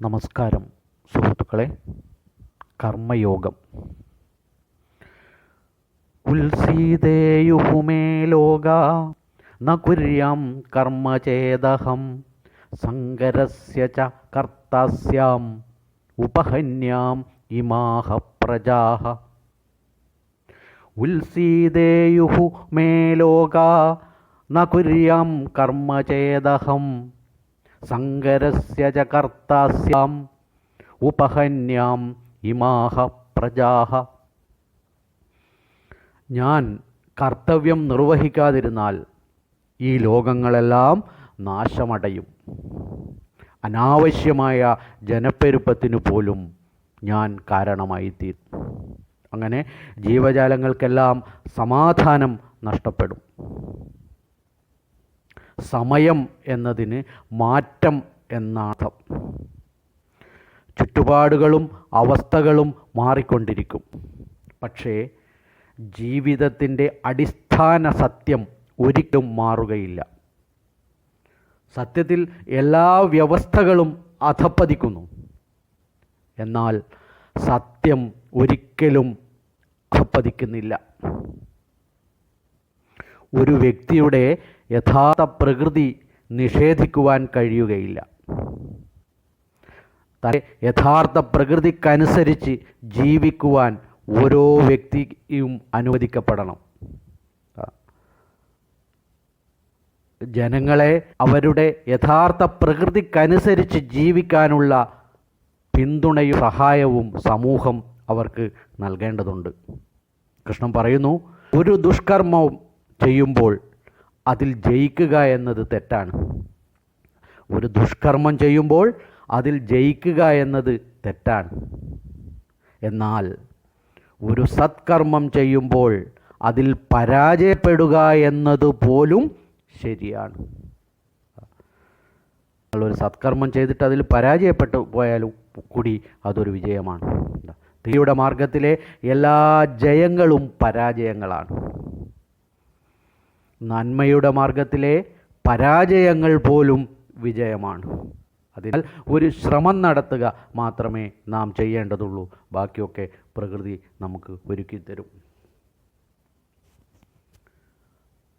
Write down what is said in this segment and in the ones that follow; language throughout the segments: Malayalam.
നമസ്കാരം സുഹൃത്തുക്കളെ. കർമ്മയോഗം. ഉത്സീതേയുഹുമേ ലോക ന കുര്യാം കർമ്മചേദഹം സങ്കരസ്യ ച കർത്താസ്യാം ഉപഹന്യാം ഇമാഹ പ്രജാഹ ഉത്സീതേയുഹു മേ ലോക ന കുര്യാം കർമ്മചേദഹം സങ്കരസ്യ ച കർത്താസ്യാം ഉപഹന്യാം ഇമാഹ പ്രജാഹ. ഞാൻ കർത്തവ്യം നിർവഹിക്കാതിരുന്നാൽ ഈ ലോകങ്ങളെല്ലാം നാശമടയും. അനാവശ്യമായ ജനപ്പെരുപ്പത്തിനു പോലും ഞാൻ കാരണമായിത്തീരും. അങ്ങനെ ജീവജാലങ്ങൾക്കെല്ലാം സമാധാനം നഷ്ടപ്പെടും. സമയം എന്നതിന് മാറ്റം എന്നാർത്ഥം ചുറ്റുപാടുകളും അവസ്ഥകളും മാറിക്കൊണ്ടിരിക്കും. പക്ഷേ ജീവിതത്തിന്റെ അടിസ്ഥാന സത്യം ഒരിക്കലും മാറുകയില്ല. സത്യത്തിൽ എല്ലാ വ്യവസ്ഥകളും അധപ്പതിക്കുന്നു. എന്നാൽ സത്യം ഒരിക്കലും അധപ്പതിക്കുന്നില്ല. ഒരു വ്യക്തിയുടെ യഥാർത്ഥ പ്രകൃതി നിഷേധിക്കുവാൻ കഴിയുകയില്ല. തന്റെ യഥാർത്ഥ പ്രകൃതിക്കനുസരിച്ച് ജീവിക്കുവാൻ ഓരോ വ്യക്തിയും അനുവദിക്കപ്പെടണം. ജനങ്ങളെ അവരുടെ യഥാർത്ഥ പ്രകൃതിക്കനുസരിച്ച് ജീവിക്കാനുള്ള പിന്തുണയും സഹായവും സമൂഹം അവർക്ക് നൽകേണ്ടതുണ്ട്. കൃഷ്ണൻ പറയുന്നു ഒരു ദുഷ്കർമ്മവും ചെയ്യുമ്പോൾ അതിൽ ജയിക്കുക എന്നത് തെറ്റാണ്. ഒരു ദുഷ്കർമ്മം ചെയ്യുമ്പോൾ അതിൽ ജയിക്കുക എന്നത് തെറ്റാണ്. എന്നാൽ ഒരു സത്കർമ്മം ചെയ്യുമ്പോൾ അതിൽ പരാജയപ്പെടുക എന്നതുപോലും ശരിയാണ്. ഒരു സത്കർമ്മം ചെയ്തിട്ട് അതിൽ പരാജയപ്പെട്ടു പോയാലും കൂടി അതൊരു വിജയമാണ്. തീയുടെ മാർഗത്തിലെ എല്ലാ ജയങ്ങളും പരാജയങ്ങളാണ്. നന്മയുടെ മാർഗത്തിലെ പരാജയങ്ങൾ പോലും വിജയമാണ്. അതിനാൽ ഒരു ശ്രമം നടത്തുക മാത്രമേ നാം ചെയ്യേണ്ടതുള്ളൂ. ബാക്കിയൊക്കെ പ്രകൃതി നമുക്ക് ഒരുക്കി തരും.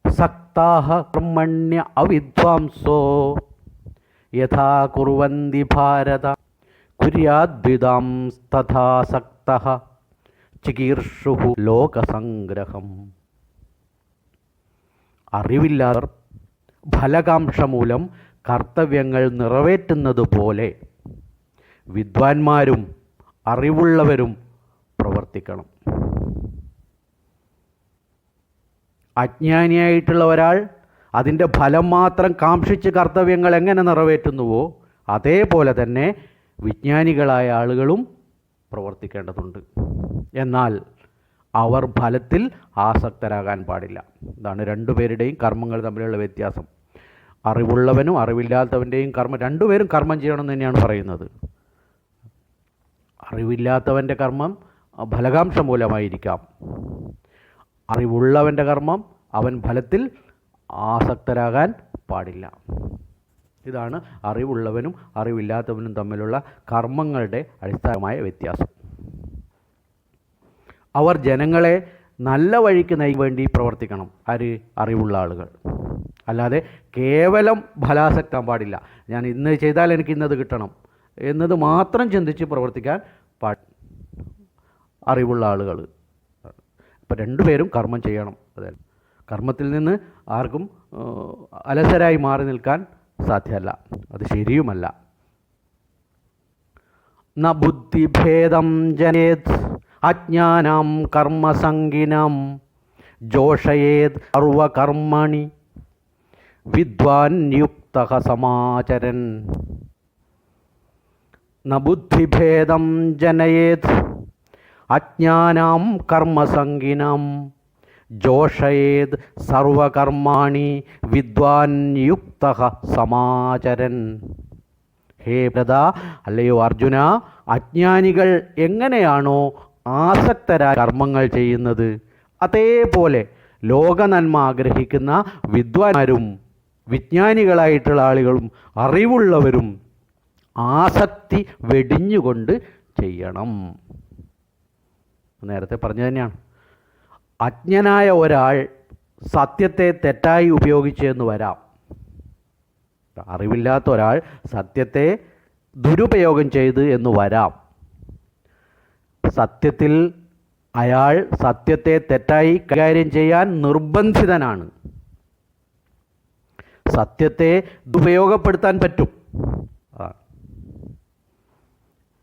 സക്താഹ കർമ്മണ്യ അവിദ്വാംസോ യഥാ കുറുവന്തി ഭാരത കുര്യാദ്വിതാം തഥാ സക്ത ചികീർഷു ലോകസംഗ്രഹം. അറിവില്ലാത്തവർ ഫലകാംക്ഷ മൂലം കർത്തവ്യങ്ങൾ നിറവേറ്റുന്നത് പോലെ വിദ്വാൻമാരും അറിവുള്ളവരും പ്രവർത്തിക്കണം. അജ്ഞാനിയായിട്ടുള്ള ഒരാൾ അതിന്റെ ഫലം മാത്രം കാംക്ഷിച്ച് കർത്തവ്യങ്ങൾ എങ്ങനെ നിറവേറ്റുന്നുവോ അതേപോലെ തന്നെ വിജ്ഞാനികളായ ആളുകളും പ്രവർത്തിക്കേണ്ടതുണ്ട്. എന്നാൽ അവർ ഫലത്തിൽ ആസക്തരാകാൻ പാടില്ല. ഇതാണ് രണ്ടുപേരുടെയും കർമ്മങ്ങൾ തമ്മിലുള്ള വ്യത്യാസം. അറിവുള്ളവനും അറിവില്ലാത്തവന്റെയും കർമ്മം രണ്ടുപേരും കർമ്മം ചെയ്യണമെന്ന് തന്നെയാണ് പറയുന്നത്. അറിവില്ലാത്തവന്റെ കർമ്മം ഫലകാംക്ഷ മൂലമായിരിക്കാം. അറിവുള്ളവന്റെ കർമ്മം അവൻ ഫലത്തിൽ ആസക്തരാകാൻ പാടില്ല. ഇതാണ് അറിവുള്ളവനും അറിവില്ലാത്തവനും തമ്മിലുള്ള കർമ്മങ്ങളുടെ അടിസ്ഥാനമായ വ്യത്യാസം. അവർ ജനങ്ങളെ നല്ല വഴിക്ക് നയി വേണ്ടി പ്രവർത്തിക്കണം. ആര് അറിവുള്ള ആളുകൾ. അല്ലാതെ കേവലം ഫലാസക്താൻ പാടില്ല. ഞാൻ ഇന്ന് ചെയ്താൽ എനിക്ക് ഇന്നത് കിട്ടണം എന്നത് മാത്രം ചിന്തിച്ച് പ്രവർത്തിക്കാൻ പാ അറിവുള്ള ആളുകൾ. ഇപ്പം രണ്ടുപേരും കർമ്മം ചെയ്യണം. അതെ. കർമ്മത്തിൽ നിന്ന് ആർക്കും അലസരായി മാറി നിൽക്കാൻ സാധ്യമല്ല. അത് ശരിയുമല്ല. ന ബുദ്ധിഭേദം ജനേത് അജ്ഞാനം കർമ്മസംഗിനം. ജോഷയേത് സർവകർമ്മണി. വിദ്വാൻ യുക്ത സമാചരൻ നബുദ്ധിഭേദം ബുദ്ധിഭേദം ജനയേത്. അജ്ഞാനം കർമ്മസംഗിനം. ജോഷയേത് സർവകർമാണി വിദ്വാൻ യുക്ത സമാചരൻ ഹേ പ്രദ അല്ലയോ അർജുന അജ്ഞാനികൾ എങ്ങനെയാണോ ആസക്തരായ കർമ്മങ്ങൾ ചെയ്യുന്നത്. അതേപോലെ ലോക നന്മ ആഗ്രഹിക്കുന്ന വിദ്വാന്മാരും വിജ്ഞാനികളായിട്ടുള്ള ആളുകളും അറിവുള്ളവരും ആസക്തി വെടിഞ്ഞുകൊണ്ട് ചെയ്യണം. നേരത്തെ പറഞ്ഞു തന്നെയാണ്. അജ്ഞനായ ഒരാൾ സത്യത്തെ തെറ്റായി ഉപയോഗിച്ചെന്ന് വരാം. അറിവില്ലാത്ത ഒരാൾ സത്യത്തെ ദുരുപയോഗം ചെയ്ത് എന്ന് വരാം. സത്യത്തിൽ അയാൾ സത്യത്തെ തെറ്റായി കൈകാര്യം ചെയ്യാൻ നിർബന്ധിതനാണ്. സത്യത്തെ ദുപയോഗപ്പെടുത്താൻ പറ്റും.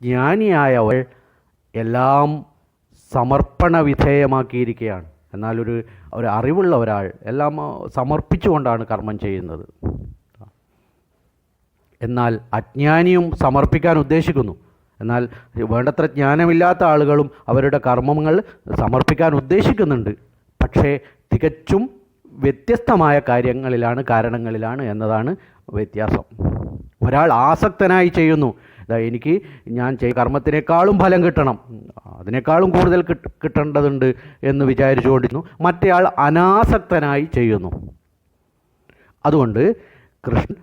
ജ്ഞാനിയായവൾ എല്ലാം സമർപ്പണ വിധേയമാക്കിയിരിക്കുകയാണ്. എന്നാൽ ഒരു ഒരു അറിവുള്ള ഒരാൾ എല്ലാം സമർപ്പിച്ചുകൊണ്ടാണ് കർമ്മം ചെയ്യുന്നത്. എന്നാൽ അജ്ഞാനിയും സമർപ്പിക്കാൻ ഉദ്ദേശിക്കുന്നു. എന്നാൽ വേണ്ടത്ര ജ്ഞാനമില്ലാത്ത ആളുകളും അവരുടെ കർമ്മങ്ങൾ സമർപ്പിക്കാൻ ഉദ്ദേശിക്കുന്നുണ്ട്. പക്ഷേ തികച്ചും വ്യത്യസ്തമായ കാര്യങ്ങളിലാണ് കാരണങ്ങളിലാണ് എന്നതാണ് വ്യത്യാസം. ഒരാൾ ആസക്തനായി ചെയ്യുന്നു. എനിക്ക് ഞാൻ ചെയ്യ കർമ്മത്തിനേക്കാളും ഫലം കിട്ടണം. അതിനേക്കാളും കൂടുതൽ കിട്ട കിട്ടേണ്ടതുണ്ട് എന്ന് വിചാരിച്ചുകൊണ്ടിരുന്നു. മറ്റേയാൾ അനാസക്തനായി ചെയ്യുന്നു. അതുകൊണ്ട് കൃഷ്ണൻ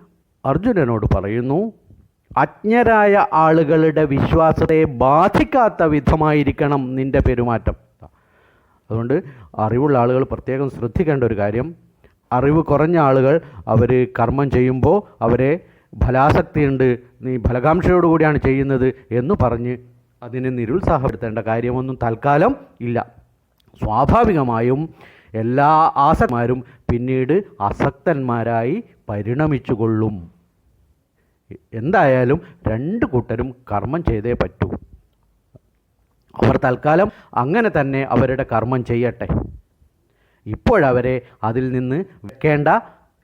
അർജുനനോട് പറയുന്നു അജ്ഞരായ ആളുകളുടെ വിശ്വാസത്തെ ബാധിക്കാത്ത വിധമായിരിക്കണം നിന്റെ പെരുമാറ്റം. അതുകൊണ്ട് അറിവുള്ള ആളുകൾ പ്രത്യേകം ശ്രദ്ധിക്കേണ്ട ഒരു കാര്യം. അറിവ് കുറഞ്ഞ ആളുകൾ അവർ കർമ്മം ചെയ്യുമ്പോൾ അവരെ ഫലാസക്തിയുണ്ട് നീ ഫലകാംക്ഷയോടുകൂടിയാണ് ചെയ്യുന്നത് എന്ന് പറഞ്ഞ് അതിനെ നിരുത്സാഹപ്പെടുത്തേണ്ട കാര്യമൊന്നും തൽക്കാലം ഇല്ല. സ്വാഭാവികമായും എല്ലാ ആസക്തന്മാരും പിന്നീട് അസക്തന്മാരായി പരിണമിച്ചുകൊള്ളും. എന്തായാലും രണ്ട് കൂട്ടരും കർമ്മം ചെയ്തേ പറ്റൂ. അവർ തൽക്കാലം അങ്ങനെ തന്നെ അവരുടെ കർമ്മം ചെയ്യട്ടെ. ഇപ്പോഴവരെ അതിൽ നിന്ന് വെക്കേണ്ട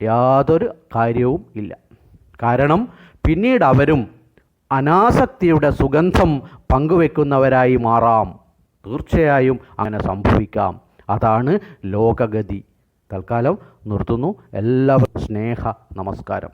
യാതൊരു കാര്യവും ഇല്ല. കാരണം പിന്നീട് അവരും അനാസക്തിയുടെ സുഗന്ധം പങ്കുവെക്കുന്നവരായി മാറാം. തീർച്ചയായും അങ്ങനെ സംഭവിക്കാം. അതാണ് ലോകഗതി. തൽക്കാലം നിർത്തുന്നു. എല്ലാവർക്കും സ്നേഹ നമസ്കാരം.